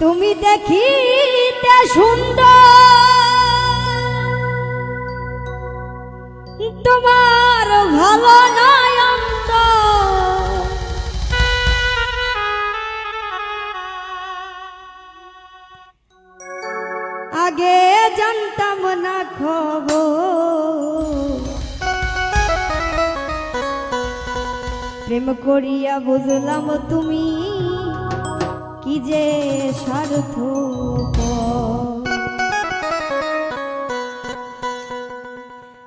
তুমি দেখিতে সুন্দর তোমার ভালো। আগে জানতাম না খবর প্রেম করিয়া বুঝলাম তুমি কি যে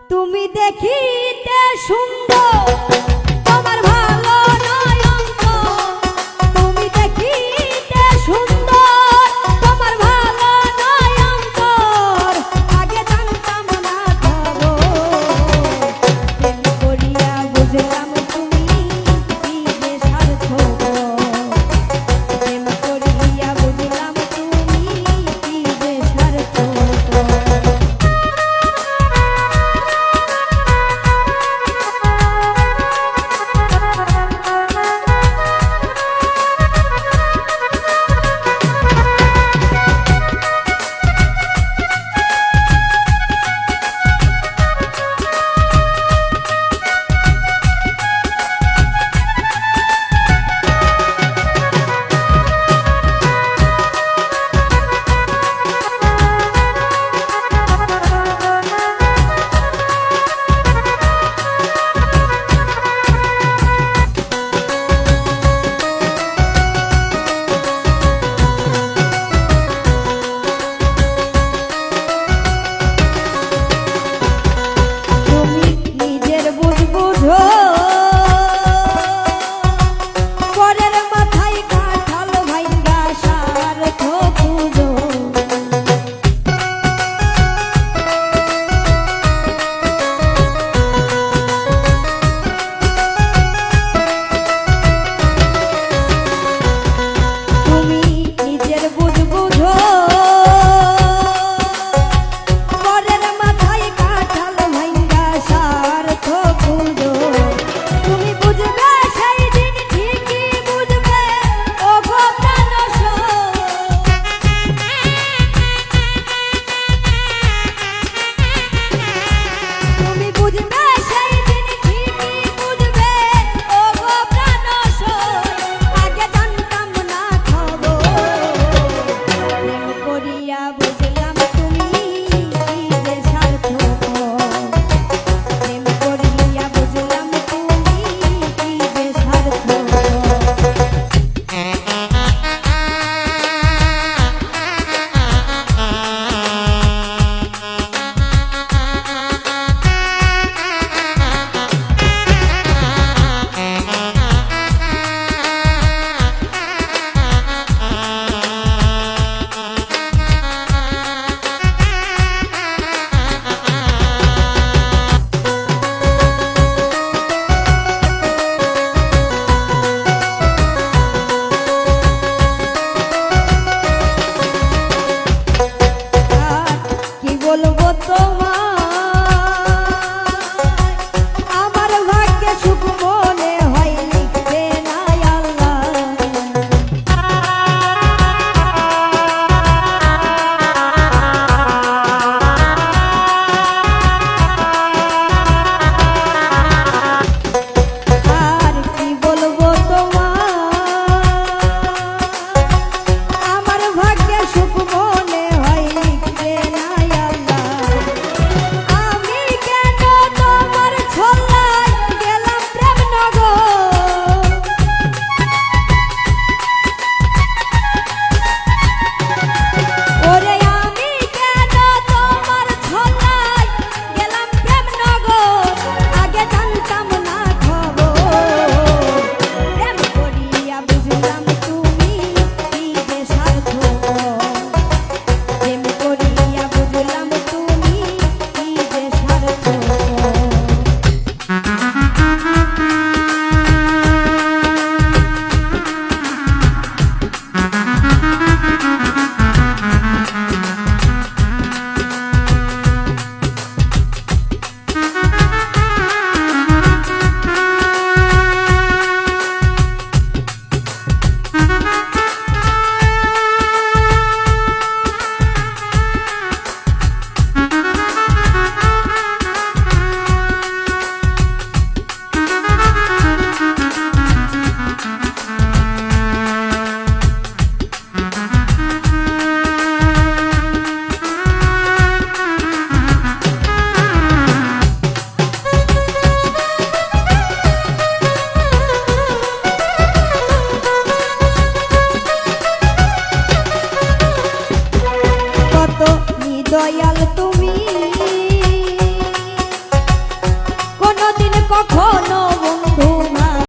তুমি দেখিতে সুন্দর